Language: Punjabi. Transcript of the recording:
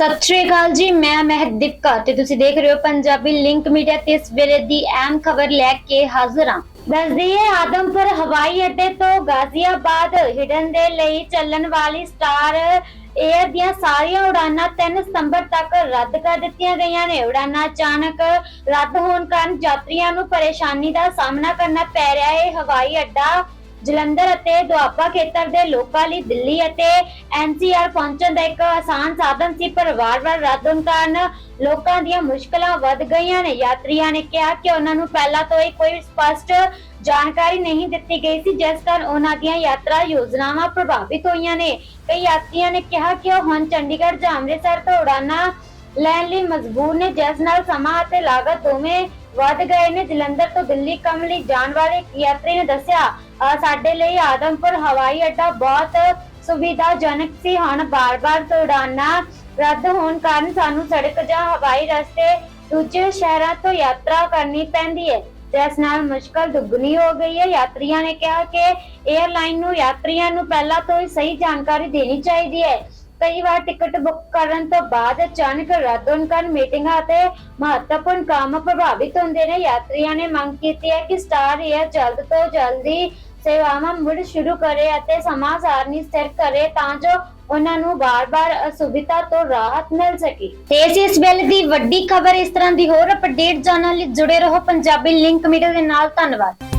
ਸਤਿ ਸ਼੍ਰੀ ਅਕਾਲ ਜੀ, ਮੈਂ ਮਹਿਕਦੀਪ ਕੌਰ ਤੇ ਤੁਸੀਂ ਦੇਖ ਰਹੇ ਹੋ ਪੰਜਾਬੀ ਲਿੰਕ ਮੀਡੀਆ ਤੇ ਇਸ ਵੇਲੇ ਦੀ ਅਹਿਮ ਖਬਰ ਲੈ ਕੇ ਹਾਜ਼ਰ ਹਾਂ। ਦੱਸਦੀ ਹੈ, ਆਦਮਪੁਰ, ਹਵਾਈ ਅੱਡੇ ਤੋਂ ਗਾਜ਼ੀਆਬਾਦ ਹਿਡਨ ਦੇ ਲਈ ਚੱਲਣ ਵਾਲੀ ਸਟਾਰ ਏਅਰ ਦੀਆਂ ਸਾਰੀਆਂ ਉਡਾਨਾਂ 3 ਸਤੰਬਰ ਤੱਕ ਰੱਦ ਕਰ ਦਿੱਤੀਆਂ ਗਈਆਂ ਨੇ। ਉਡਾਨਾਂ ਅਚਾਨਕ ਰੱਦ ਹੋਣ ਕਾਰਨ ਯਾਤਰੀਆਂ ਨੂੰ ਪਰੇਸ਼ਾਨੀ ਦਾ ਸਾਹਮਣਾ ਕਰਨਾ ਪੈ ਰਿਹਾ ਹੈ। ਹਵਾਈ ਅੱਡਾ ਜਲੰਧਰ ਅਤੇ ਦੁਆਬਾ ਖੇਤਰ ਦੇ ਲੋਕਾਂ ਲਈ ਦਿੱਲੀ ਅਤੇ ਐਨਸੀਆਰ ਪਹੁੰਚਣ ਦਾ ਇੱਕ ਆਸਾਨ ਸਾਧਨ ਸੀ, ਪਰ ਵਾਰ-ਵਾਰ ਰੱਦ ਹੋਣ ਕਾਰਨ ਲੋਕਾਂ ਦੀਆਂ ਮੁਸ਼ਕਲਾਂ ਵੱਧ ਗਈਆਂ ਨੇ। ਯਾਤਰੀਆਂ ਨੇ ਕਿਹਾ ਕਿ ਉਹਨਾਂ ਨੂੰ ਪਹਿਲਾਂ ਤੋਂ ਹੀ ਕੋਈ ਸਪਸ਼ਟ ਜਾਣਕਾਰੀ ਨਹੀਂ ਦਿੱਤੀ ਗਈ ਸੀ, ਜਿਸ ਕਾਰਨ ਉਹਨਾਂ ਦੀਆਂ ਯਾਤਰਾ ਯੋਜਨਾਵਾਂ ਪ੍ਰਭਾਵਿਤ ਹੋਈਆਂ ਨੇ। ਕਈ ਯਾਤਰੀਆਂ ਨੇ ਕਿਹਾ ਕਿ ਉਹ ਹੁਣ ਚੰਡੀਗੜ੍ਹ ਜਾਂ ਅੰਮ੍ਰਿਤਸਰ ਤੋਂ ਉਡਾਨਾਂ ਲੈਣ ਲਈ ਮਜਬੂਰ ਨੇ, ਜਿਸ ਨਾਲ ਸਮਾਂ ਅਤੇ ਲਾਗਤ ਦੋਵੇਂ ਵੱਧ ਗਏ ਨੇ। ਜਲੰਧਰ ਤੋਂ ਦਿੱਲੀ ਕੰਮ ਲਈ ਜਾਣ ਵਾਲੇ ਯਾਤਰੀ ਨੇ ਦੱਸਿਆ ਸਾਡੇ ਲਈ ਆਦਮਪੁਰ ਹਵਾਈ ਅੱਡਾ ਬਹੁਤ ਸੁਵਿਧਾਜਨਕ ਸੀ। ਹੁਣ ਬਾਰ-ਬਾਰ ਉਡਾਨਾਂ ਰੱਦ ਹੋਣ ਕਾਰਨ ਸਾਨੂੰ ਸੜਕ ਜਾਂ ਹਵਾਈ ਰਸਤੇ ਦੂਜੇ ਸ਼ਹਿਰਾਂ ਤੋਂ ਯਾਤਰਾ ਕਰਨੀ ਪੈਂਦੀ ਹੈ। ਜਿਸ ਨਾਲ ਮੁਸ਼ਕਲ ਦੁੱਗਣੀ ਹੋ ਗਈ ਹੈ। ਯਾਤਰੀਆਂ ਨੇ ਕਿਹਾ ਕਿ 에ਅਰਲਾਈਨ ਨੂੰ ਯਾਤਰੀਆਂ ਨੂੰ ਪਹਿਲਾਂ ਤੋਂ ਹੀ ਸਹੀ ਜਾਣਕਾਰੀ ਦੇਣੀ ਚਾਹੀਦੀ ਹੈ। ਕਈ ਵਾਰ ਟਿਕਟ ਬੁੱਕ ਕਰਨ ਤੋਂ ਬਾਅਦ ਅਚਾਨਕ ਰੱਦ ਹੋਣ ਕਾਰਨ ਮੀਟਿੰਗਾਂ ਅਤੇ ਮਹੱਤਵਪੂਰਨ ਕੰਮ ਪ੍ਰਭਾਵਿਤ ਹੁੰਦੇ ਨੇ। ਯਾਤਰੀਆਂ ਨੇ ਮੰਗ ਕੀਤੀ ਹੈ ਕਿ ਸਟਾਰ ਏਅਰ ਜਲਦ ਤੋਂ ਜਲਦੀ ਸੇਵਾਵਾਂ ਮੁੜ ਸ਼ੁਰੂ ਕਰੇ ਅਤੇ ਸਮਾਂ ਸਾਰਣੀ ਸਥਿਰ ਕਰੇ ਤਾਂ ਜੋ ਉਹਨਾਂ ਨੂੰ ਬਾਰ-ਬਾਰ ਅਸੁਵਿਧਾ ਤੋਂ ਰਾਹਤ ਮਿਲ ਸਕੇ। ਤੇ ਇਸ ਇਸ ਵੇਲੇ ਦੀ ਵੱਡੀ ਖਬਰ ਇਸ ਤਰ੍ਹਾਂ ਦੀ ਹੋਰ ਅਪਡੇਟ ਜਾਣਨ ਲਈ ਜੁੜੇ ਰਹੋ। ਪੰਜਾਬੀ ਲਿੰਕ ਮੀਡੀਆ ਦੇ ਨਾਲ। ਧੰਨਵਾਦ।